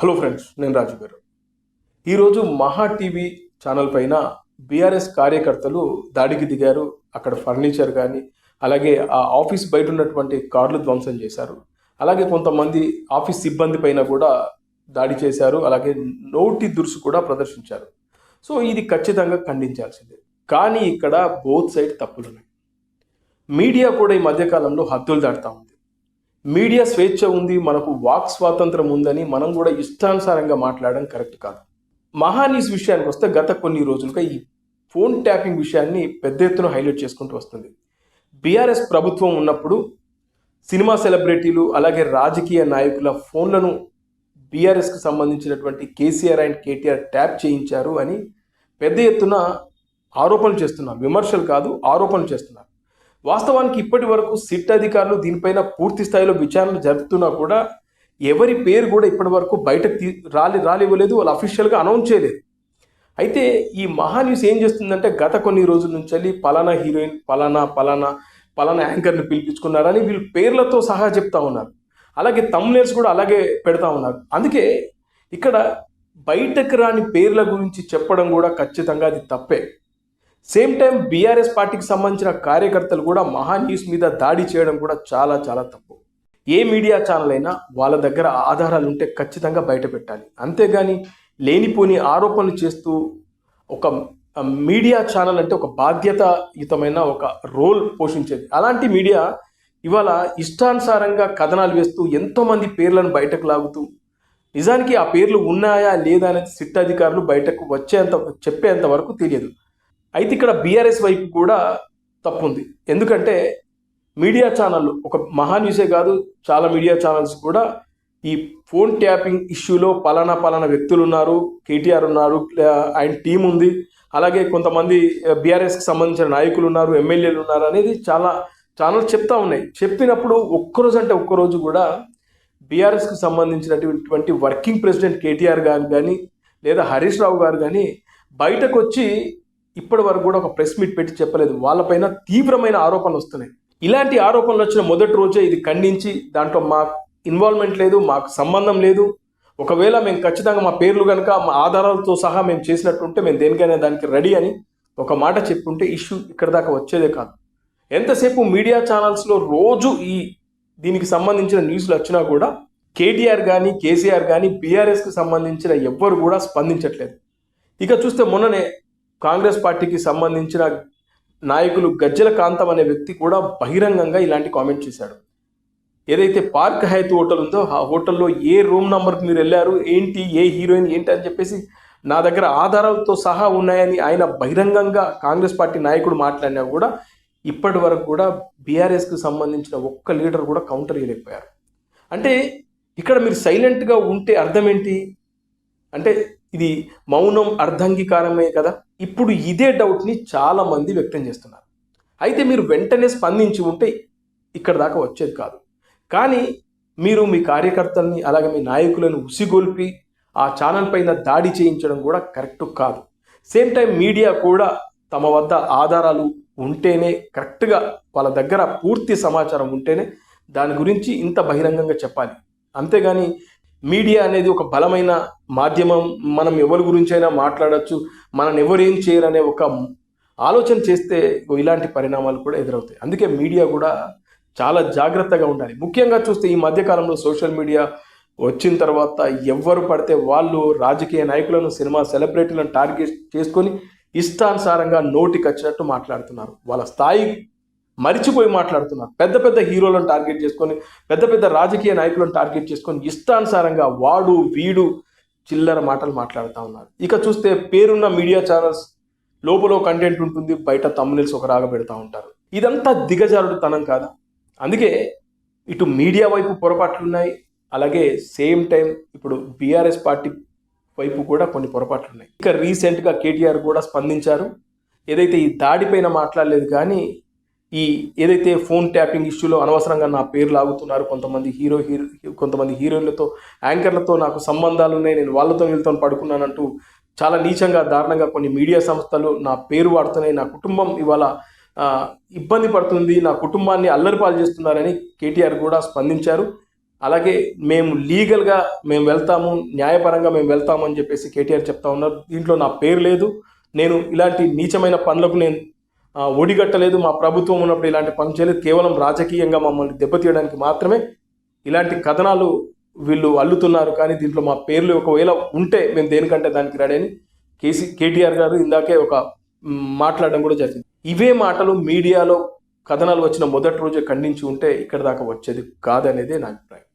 Hello friends నేను రాజు గారు. ఈరోజు మహా టీవీ ఛానల్ పైన బీఆర్ఎస్ కార్యకర్తలు దాడికి దిగారు అక్కడ ఫర్నిచర్ కానీ అలాగే ఆ ఆఫీస్ బయట ఉన్నటువంటి కార్లు ధ్వంసం చేశారు. అలాగే కొంతమంది ఆఫీస్ సిబ్బంది పైన కూడా దాడి చేశారు అలాగే నోటి దురుసు కూడా ప్రదర్శించారు. సో ఇది ఖచ్చితంగా ఖండించాల్సిందే. కానీ ఇక్కడ బోత్ సైడ్ తప్పులున్నాయి. మీడియా కూడా ఈ మధ్యకాలంలో హద్దులు దాటుతా ఉంది. మీడియా స్వేచ్ఛ ఉంది మనకు వాక్ స్వాతంత్రం ఉందని మనం కూడా ఇష్టానుసారంగా మాట్లాడడం కరెక్ట్ కాదు. మహానీస్ విషయానికి వస్తే గత కొన్ని రోజులుగా ఈ ఫోన్ ట్యాపింగ్ విషయాన్ని పెద్ద ఎత్తున హైలైట్ చేసుకుంటూ వస్తుంది. బీఆర్ఎస్ ప్రభుత్వం ఉన్నప్పుడు సినిమా సెలబ్రిటీలు అలాగే రాజకీయ నాయకుల ఫోన్లను బీఆర్ఎస్కి సంబంధించినటువంటి కేసీఆర్ అండ్ కేటీఆర్ ట్యాప్ చేయించారు అని పెద్ద ఎత్తున ఆరోపణలు చేస్తున్నారు. విమర్శలు కాదు ఆరోపణలు చేస్తున్నారు. వాస్తవానికి ఇప్పటి వరకు సిట్ అధికారులు దీనిపైన పూర్తి స్థాయిలో విచారణ జరుపుతున్నా కూడా ఎవరి పేరు కూడా ఇప్పటి వరకు బయటకు తీ రాలి రాలివ్వలేదు వాళ్ళు అఫీషియల్గా అనౌన్స్ చేయలేదు. అయితే ఈ మహా న్యూస్ ఏం చేస్తుందంటే గత కొన్ని రోజుల నుంచి వెళ్ళి పలానా హీరోయిన్ పలానా పలానా పలానా యాంకర్ని పిలిపించుకున్నారని వీళ్ళు పేర్లతో సహా చెప్తా ఉన్నారు. అలాగే తమ్నేల్స్ కూడా అలాగే పెడతా ఉన్నారు. అందుకే ఇక్కడ బయటకు రాని పేర్ల గురించి చెప్పడం కూడా ఖచ్చితంగా అది తప్పే. సేమ్ టైం బీఆర్ఎస్ పార్టీకి సంబంధించిన కార్యకర్తలు కూడా మహా న్యూస్ మీద దాడి చేయడం కూడా చాలా చాలా తప్పు. ఏ మీడియా ఛానల్ అయినా వాళ్ళ దగ్గర ఆధారాలు ఉంటే ఖచ్చితంగా బయట పెట్టాలి. అంతేగాని లేనిపోని ఆరోపణలు చేస్తూ ఒక మీడియా ఛానల్ అంటే ఒక బాధ్యతాయుతమైన ఒక రోల్ పోషించేది. అలాంటి మీడియా ఇవాళ ఇష్టానుసారంగా కథనాలు వేస్తూ ఎంతోమంది పేర్లను బయటకు లాగుతూ నిజానికి ఆ పేర్లు ఉన్నాయా లేదా అనేది సిట్ అధికారులు బయటకు వచ్చేంత చెప్పేంత వరకు తెలియదు. అయితే ఇక్కడ బీఆర్ఎస్ వైపు కూడా తప్పు ఉంది ఎందుకంటే మీడియా ఛానళ్ళు ఒక మహా న్యూసే కాదు చాలా మీడియా ఛానల్స్ కూడా ఈ ఫోన్ ట్యాపింగ్ ఇష్యూలో పలానా పలానా వ్యక్తులు ఉన్నారు కేటీఆర్ ఉన్నారు ఆయన టీం ఉంది. అలాగే కొంతమంది బీఆర్ఎస్కి సంబంధించిన నాయకులు ఉన్నారు ఎమ్మెల్యేలు ఉన్నారు అనేది చాలా ఛానల్ చెప్తా ఉన్నాయి. చెప్పినప్పుడు ఒక్కరోజు అంటే ఒక్కరోజు కూడా బీఆర్ఎస్కి సంబంధించినటువంటి వర్కింగ్ ప్రెసిడెంట్ కేటీఆర్ గారు కానీ లేదా హరీష్ రావు గారు కానీ బయటకు వచ్చి ఇప్పటి వరకు కూడా ఒక ప్రెస్ మీట్ పెట్టి చెప్పలేదు. వాళ్ళపైన తీవ్రమైన ఆరోపణలు వస్తున్నాయి. ఇలాంటి ఆరోపణలు వచ్చిన మొదటి రోజే ఇది ఖండించి దాంట్లో మా ఇన్వాల్వ్మెంట్ లేదు మాకు సంబంధం లేదు. ఒకవేళ మేము ఖచ్చితంగా మా పేర్లు కనుక మా ఆధారాలతో సహా మేము చేసినట్టుంటే మేము దేనికైనా దానికి రెడీ అని ఒక మాట చెప్పుంటే ఇష్యూ ఇక్కడ దాకా వచ్చేదే కాదు. ఎంతసేపు మీడియా ఛానల్స్లో రోజు ఈ దీనికి సంబంధించిన న్యూస్లు వచ్చినా కూడా కేటీఆర్ కానీ కేసీఆర్ కానీ బీఆర్ఎస్కి సంబంధించిన ఎవ్వరు కూడా స్పందించట్లేదు. ఇక చూస్తే మొన్ననే కాంగ్రెస్ పార్టీకి సంబంధించిన నాయకులు గజ్జల కాంతం అనే వ్యక్తి కూడా బహిరంగంగా ఇలాంటి కామెంట్ చేశాడు. ఏదైతే పార్క్ హైత్ హోటల్ ఉందో ఆ హోటల్లో ఏ రూమ్ నంబర్కి మీరు వెళ్ళారు ఏంటి ఏ హీరోయిన్ ఏంటి అని చెప్పేసి నా దగ్గర ఆధారాలతో సహా ఉన్నాయని ఆయన బహిరంగంగా కాంగ్రెస్ పార్టీ నాయకుడు మాట్లాడినా కూడా ఇప్పటి వరకు కూడా బీఆర్ఎస్కి సంబంధించిన ఒక్క లీడర్ కూడా కౌంటర్ చేయలేకపోయారు అంటే ఇక్కడ మీరు సైలెంట్గా ఉంటే అర్థం ఏంటి? అంటే ఇది మౌనం అర్ధంగీకారమే కదా? ఇప్పుడు ఇదే డౌట్ని చాలా మంది వ్యక్తం చేస్తున్నారు. అయితే మీరు వెంటనే స్పందించి ఉంటే ఇక్కడ దాకా వచ్చేది కాదు. కానీ మీరు మీ కార్యకర్తల్ని అలాగే మీ నాయకులను ఉసిగొల్పి ఆ ఛానల్ పైన దాడి చేయించడం కూడా కరెక్ట్ కాదు. సేమ్ టైం మీడియా కూడా తమ వద్ద ఆధారాలు ఉంటేనే కరెక్ట్గా వాళ్ళ దగ్గర పూర్తి సమాచారం ఉంటేనే దాని గురించి ఇంత బహిరంగంగా చెప్పాలి. అంతేగాని మీడియా అనేది ఒక బలమైన మాధ్యమం. మనం ఎవరి గురించైనా మాట్లాడచ్చు. మనం ఎవరేం చేయరనే ఒక ఆలోచన చేస్తే ఇలాంటి పరిణామాలు కూడా ఎదురవుతాయి. అందుకే మీడియా కూడా చాలా జాగ్రత్తగా ఉండాలి. ముఖ్యంగా చూస్తే ఈ మధ్యకాలంలో సోషల్ మీడియా వచ్చిన తర్వాత ఎవరు పడితే వాళ్ళు రాజకీయ నాయకులను సినిమా సెలబ్రిటీలను టార్గెట్ చేసుకొని ఇష్టానుసారంగా నోటికి వచ్చినట్టు మాట్లాడుతున్నారు. వాళ్ళ స్థాయి మరిచిపోయి మాట్లాడుతున్నారు పెద్ద పెద్ద హీరోలను టార్గెట్ చేసుకొని పెద్ద పెద్ద రాజకీయ నాయకులను టార్గెట్ చేసుకొని ఇష్టానుసారంగా వాడు వీడు చిల్లర మాటలు మాట్లాడుతూ ఉన్నారు. ఇక చూస్తే పేరున్న మీడియా ఛానల్స్ లోపల కంటెంట్ ఉంటుంది బయట తమ్మునిల్స్ ఒక రాగా పెడతా ఉంటారు. ఇదంతా దిగజారుడుతనం కాదా? అందుకే ఇటు మీడియా వైపు పొరపాట్లు ఉన్నాయి అలాగే సేమ్ టైం ఇప్పుడు బీఆర్ఎస్ పార్టీ వైపు కూడా కొన్ని పొరపాట్లు ఉన్నాయి ఇక రీసెంట్గా కేటీఆర్ కూడా స్పందించారు. ఏదైతే ఈ దాడిపైన మాట్లాడలేదు కానీ ఈ ఏదైతే ఫోన్ ట్యాపింగ్ ఇష్యూలో అనవసరంగా నా పేరు లాగుతున్నారు కొంతమంది హీరో హీరో కొంతమంది హీరోయిన్లతో యాంకర్లతో నాకు సంబంధాలు ఉన్నాయి నేను వాళ్ళతో వీళ్ళతో పడుకున్నానంటూ చాలా నీచంగా దారుణంగా కొన్ని మీడియా సంస్థలు నా పేరు వాడుతున్నాయి నా కుటుంబం ఇవాళ ఇబ్బంది పడుతుంది నా కుటుంబాన్ని అల్లరిపాలు చేస్తున్నారని కేటీఆర్ కూడా స్పందించారు. అలాగే మేము లీగల్గా మేము వెళ్తాము న్యాయపరంగా మేము వెళ్తాము అని చెప్పేసి కేటీఆర్ చెప్తా ఉన్నారు. దీంట్లో నా పేరు లేదు నేను ఇలాంటి నీచమైన పనులకు నేను ఒడిగట్టలేదు. మా ప్రభుత్వం ఉన్నప్పుడు ఇలాంటి పనులు చేయలేదు. కేవలం రాజకీయంగా మమ్మల్ని దెబ్బతీయడానికి మాత్రమే ఇలాంటి కథనాలు వీళ్ళు అల్లుతున్నారు. కానీ దీంట్లో మా పేర్లు ఒకవేళ ఉంటే మేము దేనికంటే దానికి రెడీ అని కేసీ కేటీఆర్ గారు ఇందాకే ఒక మాట్లాడడం కూడా జరిగింది. ఇవే మాటలు మీడియాలో కథనాలు వచ్చిన మొదటి రోజే ఖండించి ఉంటే ఇక్కడ దాకా వచ్చేది కాదనేదే నా అభిప్రాయం.